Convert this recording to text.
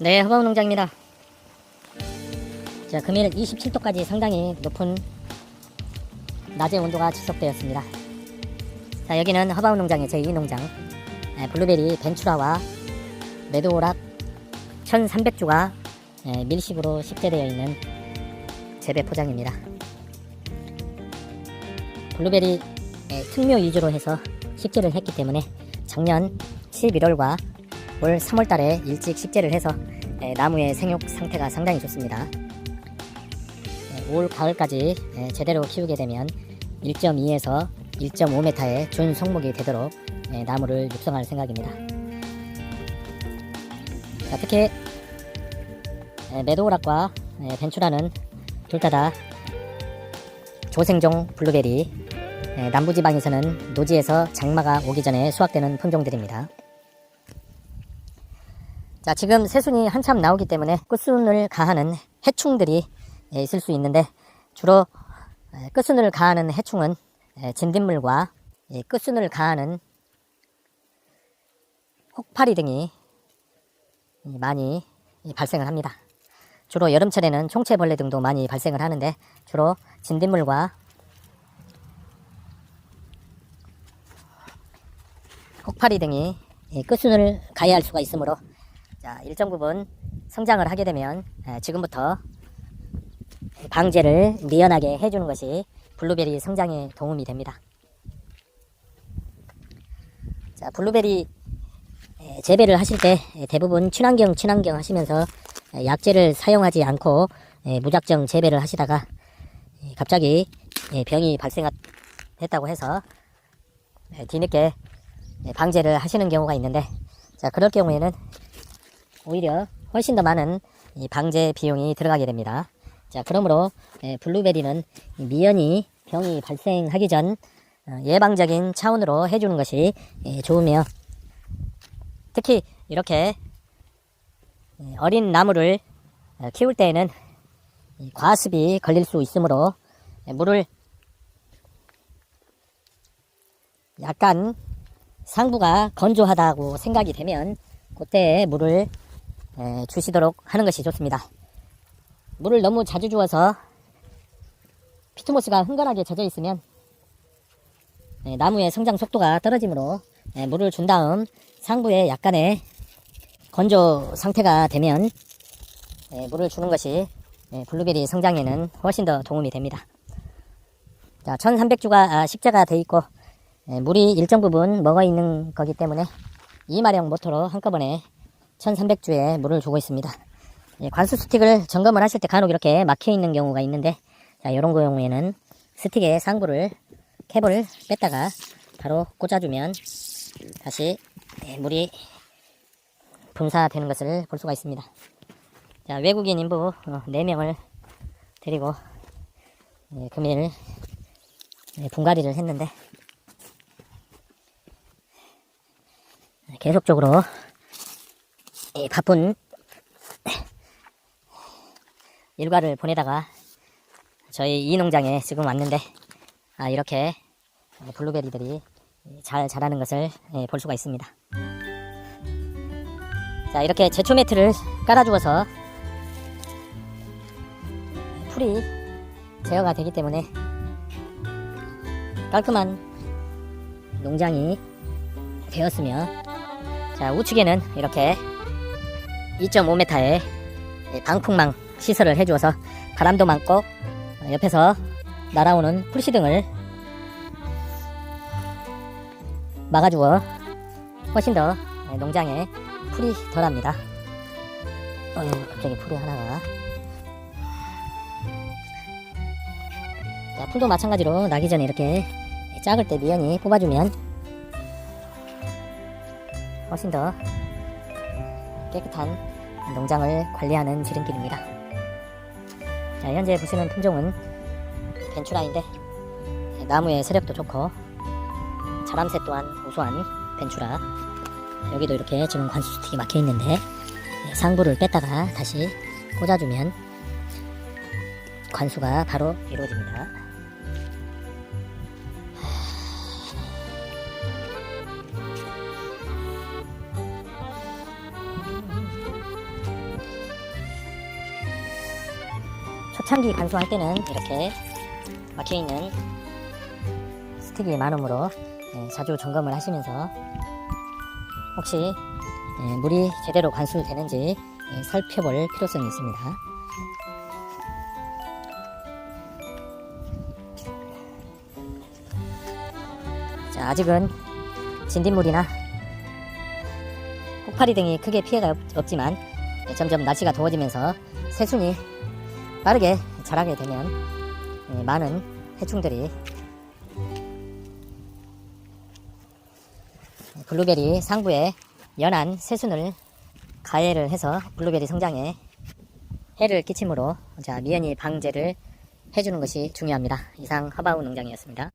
네, 허가운 농장입니다. 자, 금일 27도까지 상당히 높은 낮의 온도가 지속되었습니다. 자, 여기는 허바운 농장의 제2 농장. 에, 블루베리 벤추라와 메도오락 1300주가 에, 밀식으로 식재되어 있는 재배 포장입니다. 블루베리 에, 특묘 위주로 해서 식재를 했기 때문에 작년 11월과 올 3월 달에 일찍 식재를 해서 에, 나무의 생육 상태가 상당히 좋습니다. 에, 올 가을까지 에, 제대로 키우게 되면 1.2에서 1.5m의 준 성목이 되도록 에, 나무를 육성할 생각입니다. 자, 특히 에, 벤추라는 둘 다 다 조생종 블루베리 에, 남부지방에서는 노지에서 장마가 오기 전에 수확되는 품종들입니다. 자, 지금 새순이 한참 나오기 때문에 끝순을 가하는 해충들이 에, 있을 수 있는데 주로 에, 끝순을 가하는 해충은 에, 진딧물과 이 끝순을 가하는 혹파리 등이 이, 많이 이, 발생을 합니다. 주로 여름철에는 총체벌레 등도 많이 발생을 하는데 주로 진딧물과 혹파리 등이 이 끝순을 가해할 수가 있으므로 자, 일정 부분 성장을 하게 되면 에, 지금부터 방제를 미연하게 해주는 것이 블루베리 성장에 도움이 됩니다. 자, 블루베리 에, 재배를 하실 때 에, 대부분 친환경 친환경 하시면서 에, 약재를 사용하지 않고 에, 무작정 재배를 하시다가 에, 갑자기 에, 병이 발생했다고 해서 에, 뒤늦게 에, 방제를 하시는 경우가 있는데 자 그럴 경우에는 오히려 훨씬 더 많은 이 방제 비용이 들어가게 됩니다. 자, 그러므로 에, 블루베리는 이 미연이 병이 발생하기 전 어, 예방적인 차원으로 해주는 것이 에, 좋으며 특히 이렇게 에, 어린 나무를 어, 키울 때에는 이 과습이 걸릴 수 있으므로 에, 물을 약간 상부가 건조하다고 생각이 되면 그때에 물을 에, 주시도록 하는 것이 좋습니다. 물을 너무 자주 주어서 피트모스가 흥건하게 젖어 있으면 에, 나무의 성장 속도가 떨어지므로 에, 물을 준 다음 상부에 약간의 건조 상태가 되면 에, 물을 주는 것이 에, 블루베리 성장에는 훨씬 더 도움이 됩니다. 자, 1300주가 식재가 돼 있고 에, 물이 일정 부분 먹어 있는 거기 때문에 이마령 모터로 한꺼번에 1300주에 물을 주고 있습니다. 예, 관수 스틱을 점검을 하실 때 간혹 이렇게 막혀 있는 경우가 있는데 자, 이런 경우에는 스틱의 상부를 캡을 뺐다가 바로 꽂아주면 다시 예, 물이 분사되는 것을 볼 수가 있습니다. 자, 외국인 인부 어, 4명을 데리고 예, 금일 예, 분갈이를 했는데 계속적으로 이 바쁜 일과를 보내다가 저희 이 농장에 지금 왔는데 아 이렇게 블루베리들이 잘 자라는 것을 예, 볼 수가 있습니다. 자 이렇게 제초 매트를 깔아주어서 풀이 제어가 되기 때문에 깔끔한 농장이 되었으며 자 우측에는 이렇게 2.5m의 방풍망 시설을 해주어서 바람도 많고 옆에서 날아오는 풀시등을 막아주어 훨씬 더 농장에 풀이 덜합니다. 어휴 갑자기 풀이 하나가 자, 풀도 마찬가지로 나기 전에 이렇게 작을 때 미연히 뽑아주면 훨씬 더 깨끗한 농장을 관리하는 지름길입니다. 자, 현재 보시는 품종은 벤추라인데 나무의 세력도 좋고 자람새 또한 우수한 벤추라. 여기도 이렇게 지금 관수 스틱이 막혀 있는데 상부를 뺐다가 다시 꽂아주면 관수가 바로 이루어집니다. 초창기 간수할 때는 이렇게 막혀있는 스틱이 많으므로 예, 자주 점검을 하시면서 혹시 예, 물이 제대로 관수되는지 예, 살펴볼 필요성이 있습니다. 자, 아직은 진딧물이나 혹파리 등이 크게 피해가 없, 없지만 예, 점점 날씨가 더워지면서 새순이 빠르게 자라게 되면 예, 많은 해충들이 블루베리 상부에 연한 새순을 가해를 해서 블루베리 성장에 해를 끼치므로 자 미연이 방제를 해주는 것이 중요합니다. 이상 하바우 농장이었습니다.